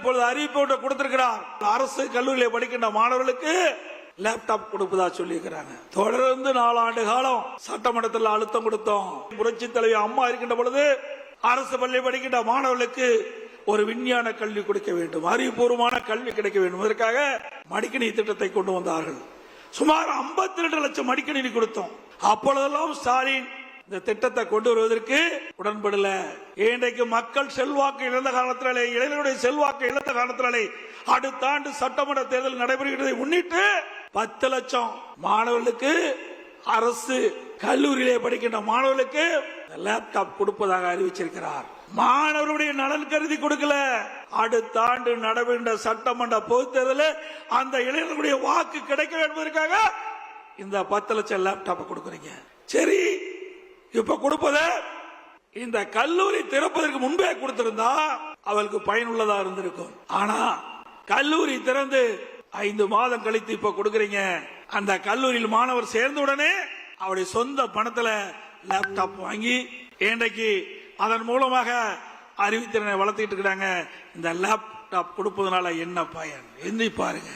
இப்பொழுது அறிவிப்பு கொடுத்திருக்கிறார். அரசு கல்லூரியில படிக்கின்ற மாணவர்களுக்கு லேப்டாப் கொடுப்பதா சொல்லியிருக்கிறாங்க. தொடர்ந்து நாலாண்டு காலம் சட்டமன்றத்தில் அழுத்தம் கொடுத்தோம். புரட்சி தலைவி அம்மா இருக்கின்ற பொழுது அரசு பள்ளி படிக்கின்ற மாணவர்களுக்கு ஒரு விஞ்ஞான கல்வி கொடுக்க வேண்டும். அறிவுபூர்வமான கல்வி கிடைக்க வேண்டும். இதற்காக மடிக்கணி திட்டத்தை கொண்டு வந்தார்கள். சுமார் 52 ரெண்டு லட்சம் மடிக்கணினி கொடுத்தோம். அப்பொழுதெல்லாம் ஸ்டாலின் இந்த திட்டத்தை கொண்டு வருவதற்கு உடன்படல. இன்றைக்கு மக்கள் செல்வாக்கு இழந்த காலத்திலே இளைஞருடைய செல்வாக்கு இழந்த காலத்திலே அடுத்த ஆண்டு சட்டமன்ற தேர்தல் நடைபெறுகிறதை முன்னிட்டு பத்து லட்சம் மாணவர்களுக்கு அரசு கல்லூரியிலே படிக்கின்ற மாணவர்களுக்கு லேப்டாப் கொடுப்பதாக அறிவிச்சிருக்கிறார். மாணவருடைய நலன் கருதி கொடுக்கல. அடுத்த ஆண்டு நடைபெற்ற சட்டமன்ற பொதுத் தேர்தலில் அந்த இளைஞர்களுடைய வாக்கு கிடைக்க என்பதற்காக இந்த பத்து லட்சம் லேப்டாப் கொடுக்குறீங்க. சரி இப்ப கொடுப்பது? இந்த கல்லூரி திறப்பதற்கு முன்பே கொடுத்திருந்தா அவளுக்கு பயனுள்ளதா இருந்திருக்கும். ஆனா கல்லூரி திறந்து ஐந்து மாதம் கழித்து இப்ப கொடுக்கறீங்க. அந்த கல்லூரியில் மாணவர் சேர்ந்த உடனே அவருடைய சொந்த பணத்துல லேப்டாப் வாங்கி இன்றைக்கு அதன் மூலமாக அறிவுத்திறனை வளர்த்துக்கிட்டு இருக்கிறாங்க இந்த லேப்டாப் கொடுப்பதனால என்ன பயன்? எண்ணி பாருங்க.